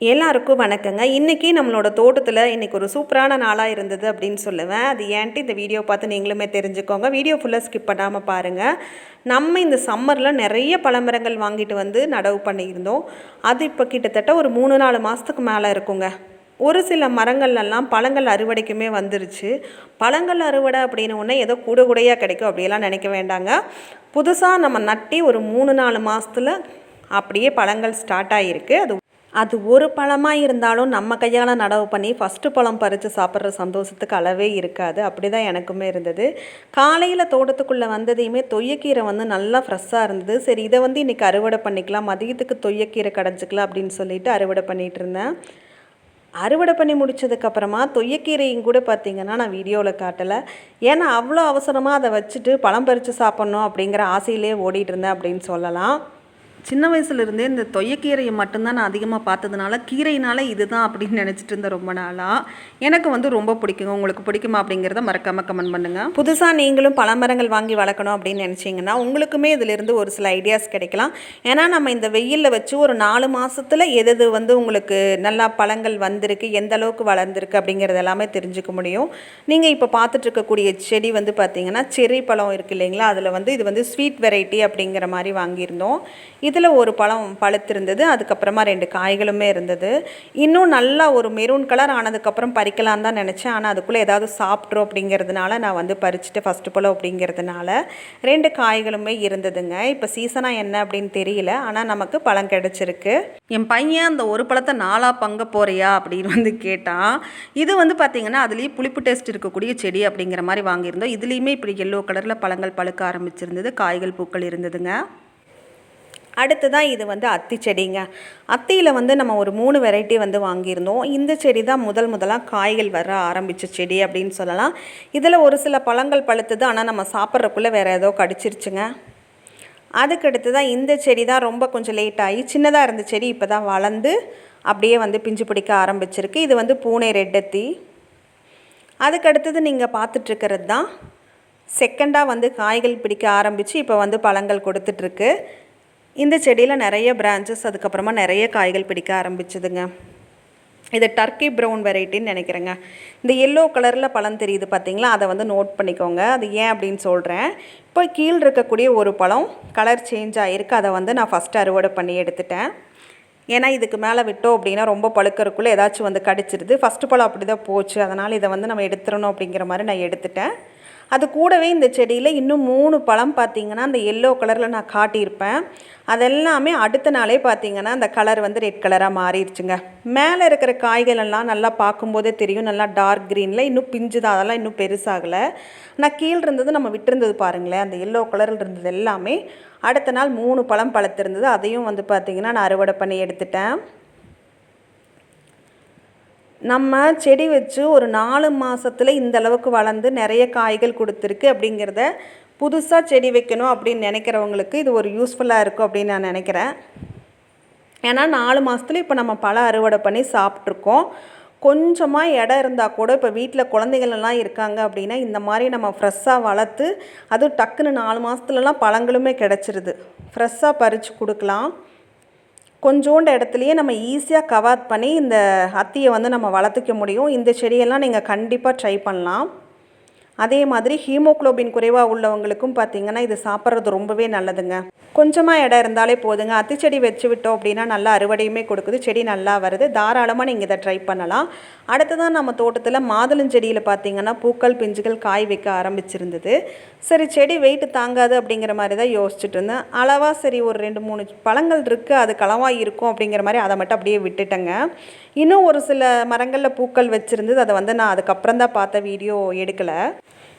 எல்லாருக்கும் வணக்கங்க. இன்றைக்கி நம்மளோட தோட்டத்தில் இன்றைக்கி ஒரு சூப்பரான நாளாக இருந்தது அப்படின்னு சொல்லுவேன். அது ஏன்ட்டு இந்த வீடியோ பார்த்து நீங்களுமே தெரிஞ்சுக்கோங்க. வீடியோ ஃபுல்லாக ஸ்கிப் பண்ணாமல் பாருங்கள் நம்ம இந்த சம்மரில் நிறைய பழமரங்கள் வாங்கிட்டு வந்து நடவு பண்ணியிருந்தோம். அது இப்போ கிட்டத்தட்ட ஒரு மூணு நாலு மாதத்துக்கு மேலே இருக்குங்க. ஒரு சில மரங்கள்லாம் பழங்கள் அறுவடைக்குமே வந்துருச்சு. பழங்கள் அறுவடை அப்படின்னு ஒன்று ஏதோ கூட கூடையாக கிடைக்கும் அப்படியெல்லாம் நினைக்க வேண்டாங்க. புதுசாக நம்ம நட்டி ஒரு மூணு நாலு மாதத்துல அப்படியே பழங்கள் ஸ்டார்ட் ஆகிருக்கு அது அது ஒரு பழமாக இருந்தாலும் நம்ம கையால் நடவு பண்ணி ஃபஸ்ட்டு பழம் பறித்து சாப்பிட்ற சந்தோஷத்துக்கு அளவே இருக்காது. அப்படி தான் எனக்குமே இருந்தது. காலையில் தோட்டத்துக்குள்ளே வந்ததையுமே தொய்யக்கீரை வந்து நல்லா ஃப்ரெஷ்ஷாக இருந்தது. சரி இதை வந்து இன்றைக்கி அறுவடை பண்ணிக்கலாம். மதியத்துக்கு தொய்யக்கீரை கடைஞ்சிக்கலாம் அப்படின்னு சொல்லிட்டு அறுவடை பண்ணிகிட்டு இருந்தேன். அறுவடை பண்ணி முடிச்சதுக்கப்புறமா தொய்யக்கீரையும் கூட பார்த்திங்கன்னா நான் வீடியோவில் காட்டலை. ஏன்னா அவ்வளோ அவசரமாக அதை வச்சுட்டு பழம் பறித்து சாப்பிட்ணும் அப்படிங்கிற ஆசையிலே ஓடிட்டு இருந்தேன் அப்படின்னு சொல்லலாம். சின்ன வயசுலேருந்தே இந்த தொய்யக்கீரையை மட்டும்தான் நான் அதிகமாக பார்த்ததுனால கீரையினால இதுதான் அப்படின்னு நினச்சிட்டு இருந்தேன் ரொம்ப நாளாக எனக்கு வந்து ரொம்ப பிடிக்குங்க. உங்களுக்கு பிடிக்குமா அப்படிங்கிறத மறக்காமல் கமெண்ட் பண்ணுங்கள் புதுசாக நீங்களும் பழமரங்கள் வாங்கி வளர்க்கணும் அப்படின்னு நினச்சிங்கன்னா உங்களுக்குமே இதிலிருந்து ஒரு சில ஐடியாஸ் கிடைக்கலாம். ஏன்னா நம்ம இந்த வெயிலில் வச்சு ஒரு நாலு மாதத்தில் எது வந்து உங்களுக்கு நல்லா பழங்கள் வந்திருக்கு எந்த அளவுக்கு வளர்ந்துருக்கு அப்படிங்கிறது எல்லாமே தெரிஞ்சுக்க முடியும். நீங்கள் இப்போ பார்த்துட்டு இருக்கக்கூடிய செடி வந்து பார்த்தீங்கன்னா செரி பழம் இருக்குது இல்லைங்களா? அதில் வந்து இது வந்து ஸ்வீட் வெரைட்டி அப்படிங்கிற மாதிரி வாங்கியிருந்தோம். இது இதில் ஒரு பழம் பழுத்திருந்தது அதுக்கப்புறமா ரெண்டு காய்களுமே இருந்தது. இன்னும் நல்லா ஒரு மெரூன் கலர் ஆனதுக்கப்புறம் பறிக்கலாம் தான் நினச்சேன். ஆனால் அதுக்குள்ளே ஏதாவது சாப்பிட்றோம் அப்படிங்கிறதுனால நான் வந்து பறிச்சுட்டு ஃபஸ்ட்டு பழம் அப்படிங்கிறதுனால ரெண்டு காய்களுமே இருந்ததுங்க. இப்போ சீசனாக என்ன அப்படின்னு தெரியல. ஆனால் நமக்கு பழம் கிடச்சிருக்கு. என் பையன் அந்த ஒரு பழத்தை நாளாக பங்க போறியா அப்படின்னு வந்து கேட்டான். இது வந்து பார்த்திங்கன்னா அதுலேயே புளிப்பு டேஸ்ட் இருக்கக்கூடிய செடி அப்படிங்கிற மாதிரி வாங்கியிருந்தோம். இதுலேயுமே இப்படி எல்லோ கலரில் பழங்கள் பழுக்க ஆரம்பிச்சிருந்தது. காய்கள் பூக்கள் இருந்ததுங்க. அடுத்து தான் இது வந்து அத்தி செடிங்க. அத்தியில் வந்து நம்ம ஒரு மூணு வெரைட்டி வந்து வாங்கியிருந்தோம். இந்த செடி தான் முதல் முதலாக காய்கள் வர ஆரம்பித்த செடி அப்படின்னு சொல்லலாம். இதில் ஒரு சில பழங்கள் பழுத்துது ஆனால் நம்ம சாப்பிட்றக்குள்ளே வேறு ஏதோ கடிச்சிருச்சுங்க. அதுக்கடுத்து தான் இந்த செடி தான் ரொம்ப கொஞ்சம் லேட் ஆகி சின்னதாக இருந்த செடி இப்போ தான் வளர்ந்து அப்படியே வந்து பிஞ்சு பிடிக்க ஆரம்பிச்சிருக்கு. இது வந்து பூனை ரெட்டத்தி அதுக்கடுத்தது நீங்கள் பார்த்துட்ருக்கிறது தான். செகண்டாக வந்து காய்கள் பிடிக்க ஆரம்பித்து இப்போ வந்து பழங்கள் கொடுத்துட்ருக்கு இந்த செடியில் நிறைய பிரான்ச்சஸ் அதுக்கப்புறமா நிறைய காய்கள் பிடிக்க ஆரம்பிச்சுதுங்க. இது டர்க்கி ப்ரௌன் வெரைட்டின்னு நினைக்கிறேங்க. இந்த எல்லோ கலரில் பழம் தெரியுது பார்த்தீங்களா அதை வந்து நோட் பண்ணிக்கோங்க. அது ஏன் அப்படின்னு சொல்கிறேன் இப்போ கீழ் இருக்கக்கூடிய ஒரு பழம் கலர் சேஞ்ச் ஆகிருக்கு அதை வந்து நான் ஃபஸ்ட்டு அறுவடை பண்ணி எடுத்துட்டேன். ஏன்னா இதுக்கு மேலே விட்டோம் அப்படின்னா ரொம்ப பழுக்கிறதுக்குள்ளே ஏதாச்சும் வந்து கடிச்சிருது. ஃபஸ்ட்டு பழம் அப்படி தான் போச்சு. அதனால் இதை வந்து நம்ம எடுத்துடணும் அப்படிங்கிற மாதிரி நான் எடுத்துட்டேன். அது கூடவே இந்த செடியில் இன்னும் மூணு பழம் பார்த்திங்கன்னா அந்த எல்லோ கலரில் நான் காட்டியிருப்பேன். அதெல்லாமே அடுத்த நாளே பார்த்திங்கன்னா அந்த கலர் வந்து ரெட் கலராக மாறிடுச்சுங்க. மேலே இருக்கிற காய்கள் எல்லாம் நல்லா பார்க்கும்போதே தெரியும். நல்லா டார்க் க்ரீனில் இன்னும் பிஞ்சு தான் அதெல்லாம் இன்னும் பெருசாகலை. நான் கீழே இருந்தது நம்ம விட்டுருந்தது பாருங்களேன். அந்த எல்லோ கலரில் இருந்தது எல்லாமே. அடுத்த நாள் மூணு பழம் பழத்திருந்தது. அதையும் வந்து பார்த்திங்கன்னா நான் அறுவடை பண்ணி எடுத்துட்டேன். நம்ம செடி வச்சு ஒரு நாலு மாதத்தில் இந்த அளவுக்கு வளர்ந்து நிறைய காய்கள் கொடுத்துருக்கு அப்படிங்கிறத புதுசாக செடி வைக்கணும் அப்படின்னு நினைக்கிறவங்களுக்கு இது ஒரு யூஸ்ஃபுல்லாக இருக்கும் அப்படின்னு நான் நினைக்கிறேன். ஏன்னா நாலு மாதத்துல இப்போ நம்ம பழம் அறுவடை பண்ணி சாப்பிட்ருக்கோம் கொஞ்சமாக இடம் இருந்தால் கூட இப்போ வீட்டில் குழந்தைகளெல்லாம் இருக்காங்க அப்படின்னா இந்த மாதிரி நம்ம ஃப்ரெஷ்ஷாக வளர்த்து அதுவும் டக்குன்னு நாலு மாதத்துலலாம் பழங்களுமே கிடச்சிருது. ஃப்ரெஷ்ஷாக பறித்து கொடுக்கலாம். கொஞ்சோண்டு இடத்துலையே நம்ம ஈஸியாக கவர் பண்ணி இந்த அத்தியை வந்து நம்ம வளர்த்துக்க முடியும். இந்த செடியெல்லாம் நீங்கள் கண்டிப்பாக ட்ரை பண்ணலாம். அதே மாதிரி ஹீமோக்ளோபின் குறைவாக உள்ளவங்களுக்கும் பார்த்திங்கன்னா இது சாப்பிட்றது ரொம்பவே நல்லதுங்க. கொஞ்சமாக இடம் இருந்தாலே போதுங்க. அத்திச்செடி வச்சு விட்டோம் அப்படின்னா நல்லா அறுவடையுமே கொடுக்குது. செடி நல்லா வருது. தாராளமாக நீங்கள் இதை ட்ரை பண்ணலாம். அடுத்ததான் நம்ம தோட்டத்தில் மாதுளஞ்செடியில் பார்த்திங்கன்னா பூக்கள் பிஞ்சுகள் காய் வைக்க ஆரம்பிச்சிருந்தது. சரி செடி வெயிட்டு தாங்காது அப்படிங்கிற மாதிரி தான் யோசிச்சுட்டு இருந்தேன். அளவாக சரி ஒரு ரெண்டு மூணு பழங்கள் இருக்குது அது களவாக இருக்கும் அப்படிங்கிற மாதிரி அதை மட்டும் அப்படியே விட்டுட்டேங்க. இன்னும் ஒரு சில மரங்களில் பூக்கள் வச்சுருந்தது. அதை வந்து நான் அதுக்கப்புறம் தான் பார்த்த வீடியோ எடுக்கலை.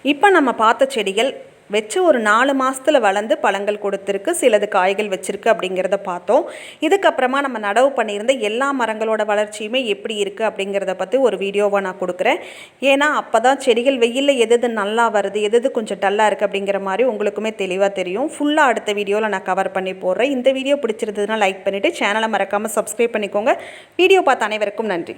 இப்போ நம்ம பார்த்த செடிகள் வச்சு ஒரு நாலு மாதத்தில் வளர்ந்து பழங்கள் கொடுத்துருக்கு. சிலது காய்கள் வச்சுருக்கு அப்படிங்கிறத பார்த்தோம். இதுக்கப்புறமா நம்ம நடவு பண்ணியிருந்த எல்லா மரங்களோட வளர்ச்சியுமே எப்படி இருக்குது அப்படிங்கிறத பற்றி ஒரு வீடியோவை நான் கொடுக்குறேன். ஏன்னா அப்போ தான் செடிகள் வெயிலில் எது எது நல்லா வருது எது எது கொஞ்சம் டல்லாக இருக்குது அப்படிங்கிற மாதிரி உங்களுக்குமே தெளிவாக தெரியும். ஃபுல்லாக அடுத்த வீடியோவில் நான் கவர் பண்ணி போடுறேன். இந்த வீடியோ பிடிச்சிருந்ததுன்னா லைக் பண்ணிவிட்டு சேனலை மறக்காமல் சப்ஸ்கிரைப் பண்ணிக்கோங்க. வீடியோ பார்த்த அனைவருக்கும் நன்றி.